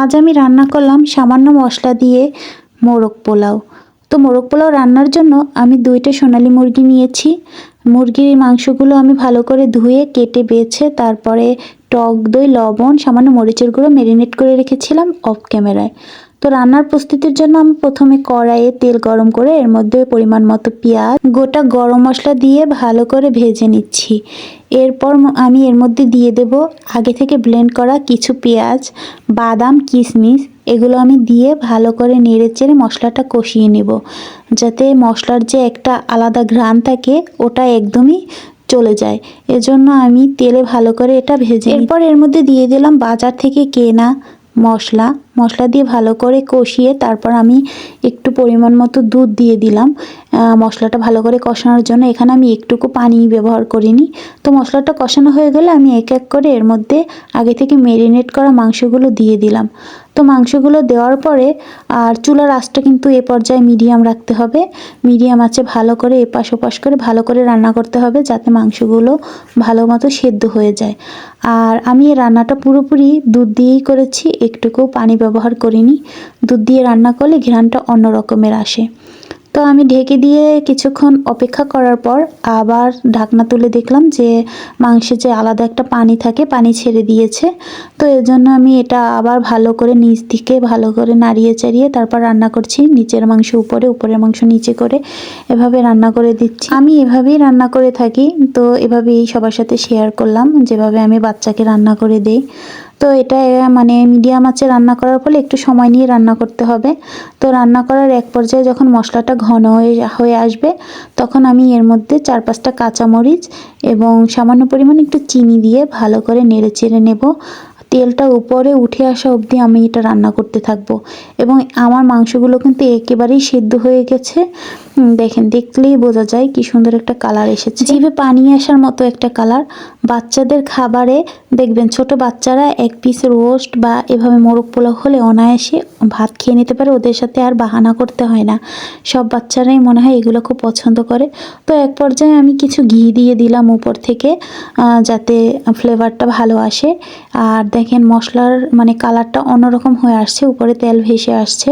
আজ আমি রান্না করলাম সামান্য মশলা দিয়ে মোরগ পোলাও। তো মোরগ পোলাও রান্নার জন্য আমি দুইটা সোনালি মুরগি নিয়েছি। মুরগির মাংসগুলো আমি ভালো করে ধুয়ে, কেটে, বেছে, তারপরে টক দই, লবণ, সামান্য মরিচের গুঁড়ো ম্যারিনেট করে রেখেছিলাম অফ ক্যামেরায় তো রান্নার প্রস্তুতির জন্য আমি প্রথমে কড়াইয়ে তেল গরম করে এর মধ্যে পরিমাণ মতো পেঁয়াজ, গোটা গরম মশলা দিয়ে ভালো করে ভেজে নিচ্ছি। এরপর আমি এর মধ্যে দিয়ে দেব আগে থেকে ব্লেন্ড করা কিছু পেঁয়াজ, বাদাম কিশমিশ এগুলো আমি দিয়ে ভালো করে নেড়ে চেড়ে মশলাটা কষিয়ে নেব। যাতে মশলার যে একটা আলাদা ঘ্রাণ থাকে, ওটা একদমই চলে যায়। এজন্য আমি তেলে ভালো করে এটা ভেজে এরপর এর মধ্যে দিয়ে দিলাম বাজার থেকে কেনা মশলা। মশলা দিয়ে ভালো করে কষিয়ে তারপর আমি একটু পরিমাণ মতো দুধ দিয়ে দিলাম। মশলাটা ভালো করে কষানোর জন্য এখানে আমি একটুকু পানি ব্যবহার করিনি। তো মশলাটা কষানো হয়ে গেলে আমি এক এক করে এর মধ্যে আগে থেকে মেরিনেট করা মাংসগুলো দিয়ে দিলাম। তো মাংসগুলো দেওয়ার পরে আর চুলার আঁচটা কিন্তু এ পর্যায়ে মিডিয়াম রাখতে হবে। মিডিয়াম আছে ভালো করে এপাশ ওপাশ করে ভালো করে রান্না করতে হবে যাতে মাংসগুলো ভালো মতো সেদ্ধ হয়ে যায়। আর আমি এই রান্নাটা পুরোপুরি দুধ দিয়েই করেছি, একটুকু পানি ব্যবহার করিনি। দুধ দিয়ে রান্না করলে ঘ্রাণটা অন্য রকমের আসে। তো আমি ঢেকে দিয়ে কিছুক্ষণ অপেক্ষা করার পর আবার ঢাকনা তুলে দেখলাম যে মাংসে যে আলাদা একটা পানি থাকে, পানি ছেড়ে দিয়েছে। তো এর জন্য আমি এটা আবার ভালো করে নিচ দিকে ভালো করে নাড়িয়ে চাড়িয়ে তারপর রান্না করছি। নিচের মাংস উপরে, উপরের মাংস নিচে করে এভাবে রান্না করে দিচ্ছি। আমি এভাবেই রান্না করে থাকি। তো এভাবেই সবার সাথে শেয়ার করলাম, যেভাবে আমি বাচ্চাকে রান্না করে দেই। তো এটা মানে মিডিয়াম আঁচে রান্না করার ফলে একটু সময় নিয়ে রান্না করতে হবে। তো রান্না করার এক পর্যায়ে যখন মশলাটা ঘন হয়ে হয়ে আসবে, তখন আমি এর মধ্যে চার পাঁচটা কাঁচামরিচ এবং সামান্য পরিমাণ একটু চিনি দিয়ে ভালো করে নেড়ে চেড়ে নেব। তেলটা উপরে উঠে আসা অবধি আমি এটা রান্না করতে থাকব। এবং আমার মাংসগুলো কিন্তু একেবারেই সেদ্ধ হয়ে গেছে। দেখেন, দেখলেই বোঝা যায় কি সুন্দর একটা কালার এসেছে। জিভে পানি আসার মতো একটা কালার। বাচ্চাদের খাবারে দেখবেন ছোট বাচ্চারা এক পিস রোস্ট বা এভাবে মোরগ পোলাও হলে অনায়াসে ভাত খেয়ে নিতে পারে, ওদের সাথে আর বাহানা করতে হয় না। সব বাচ্চারাই মনে হয় এগুলো খুব পছন্দ করে। তো এক পর্যায়ে আমি কিছু ঘি দিয়ে দিলাম উপর থেকে যাতে ফ্লেভারটা ভালো আসে। আর দেখেন, মশলার মানে কালারটা অন্যরকম হয়ে আসছে, উপরে তেল ভেসে আসছে।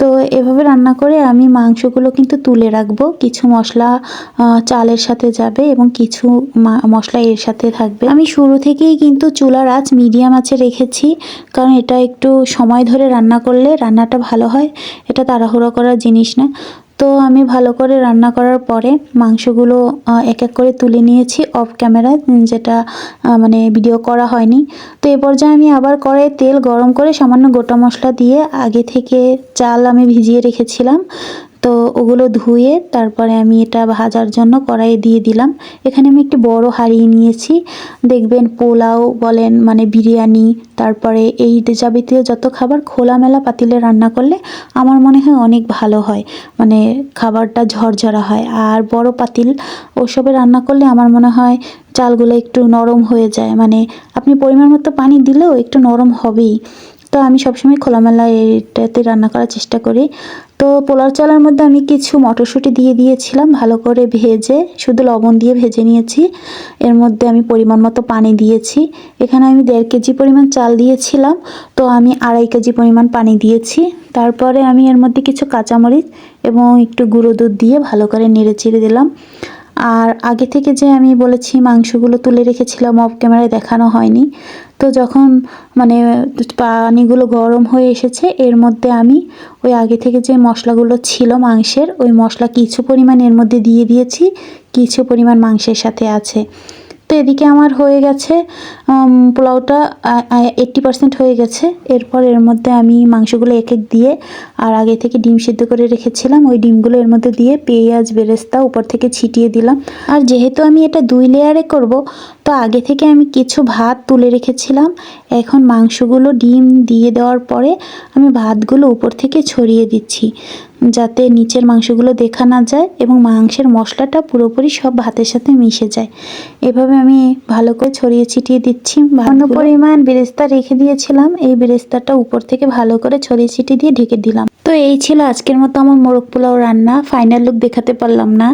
তো এভাবে রান্না করে আমি মাংসগুলো কিন্তু তুলে রাখব। কিছু মশলা চালের সাথে যাবে এবং কিছু মশলা এর সাথে থাকবে। আমি শুরু থেকেই কিন্তু চুলার আঁচ মিডিয়াম আঁচে রেখেছি, কারণ এটা একটু সময় ধরে রান্না করলে রান্নাটা ভালো হয়। এটা তাড়াহুড়ো করার জিনিস না। তো আমি ভালো করে রান্না করার পরে মাংসগুলো এক এক করে তুলে নিয়েছি অফ ক্যামেরা যেটা মানে ভিডিও করা হয়নি। তো এ পর্যায়ে আমি আবার কড়াইয়ে তেল গরম করে সামান্য গোটা মশলা দিয়ে আগে থেকে চাল আমি ভিজিয়ে রেখেছিলাম। তো ওগুলো ধুয়ে তারপরে আমি এটা ভাজার জন্য কড়াইয়ে দিয়ে দিলাম। এখানে আমি একটি বড় হাঁড়ি নিয়েছি। দেখবেন পোলাও বলেন মানে বিরিয়ানি, তারপরে এই যাবতীয় যত খাবার খোলামেলা পাতিলে রান্না করলে আমার মনে হয় অনেক ভালো হয়। মানে খাবারটা ঝরঝরা হয়। আর বড় পাতিল ওসবে রান্না করলে আমার মনে হয় চালগুলো একটু নরম হয়ে যায়। মানে আপনি পরিমাণ মতো পানি দিলেও একটু নরম হবেই। তো আমি সবসময় খোলামেলা এটাতে রান্না করার চেষ্টা করি। তো পোলাও চালের মধ্যে আমি কিছু মটরশুঁটি দিয়ে দিয়েছিলাম, ভালো করে ভেজে, শুধু লবণ দিয়ে ভেজে নিয়েছি। এর মধ্যে আমি পরিমাণ মতো পানি দিয়েছি। এখানে আমি দেড় কেজি পরিমাণ চাল দিয়েছিলাম, তো আমি আড়াই কেজি পরিমাণ পানি দিয়েছি। তারপরে আমি এর মধ্যে কিছু কাঁচামরিচ এবং একটু গুঁড়ো দুধ দিয়ে ভালো করে নেড়ে চিড়ে দিলাম। আর আগে থেকে যে আমি বলেছি মাংসগুলো তুলে রেখেছিলাম অফ ক্যামেরায় দেখানো হয়নি। তো যখন মানে পানিগুলো গরম হয়ে এসেছে, এর মধ্যে আমি ওই আগে থেকে যে মশলাগুলো ছিল মাংসের, ওই মশলা কিছু পরিমাণ এর মধ্যে দিয়ে দিয়েছি, কিছু পরিমাণ মাংসের সাথে আছে। তো এদিকে আমার হয়ে গেছে পোলাওটা এইট্টি পার্সেন্ট হয়ে গেছে। এরপর এর মধ্যে আমি মাংসগুলো এক এক দিয়ে আর আগে থেকে ডিম সিদ্ধ করে রেখেছিলাম। ওই ডিমগুলো এর মধ্যে দিয়ে পেঁয়াজ, বেরেস্তা উপর থেকে ছিটিয়ে দিলাম। আর যেহেতু আমি এটা দুই লেয়ারে করব, তো আগে থেকে আমি কিছু ভাত তুলে রেখেছিলাম। এখন মাংসগুলো ডিম দিয়ে দেওয়ার পরে আমি ভাতগুলো উপর থেকে ছড়িয়ে দিচ্ছি। যাতে নিচের মাংসগুলো দেখা না যায় এবং মাংসের মশলাটা পুরোপুরি সব ভাতের সাথে মিশে যায়। এভাবে আমি ভালো করে ছড়িয়ে ছিটিয়ে দিচ্ছি ভালো পরিমাণ বেরেস্তা রেখে দিয়েছিলাম। এই বেরেস্তাটা উপর থেকে ভালো করে ছড়িয়ে ছিটিয়ে দিয়ে ঢেকে দিলাম। তো এই ছিল আজকের মতো আমার মোরগ পোলাও রান্না। ফাইনাল লুক দেখাতে পারলাম না।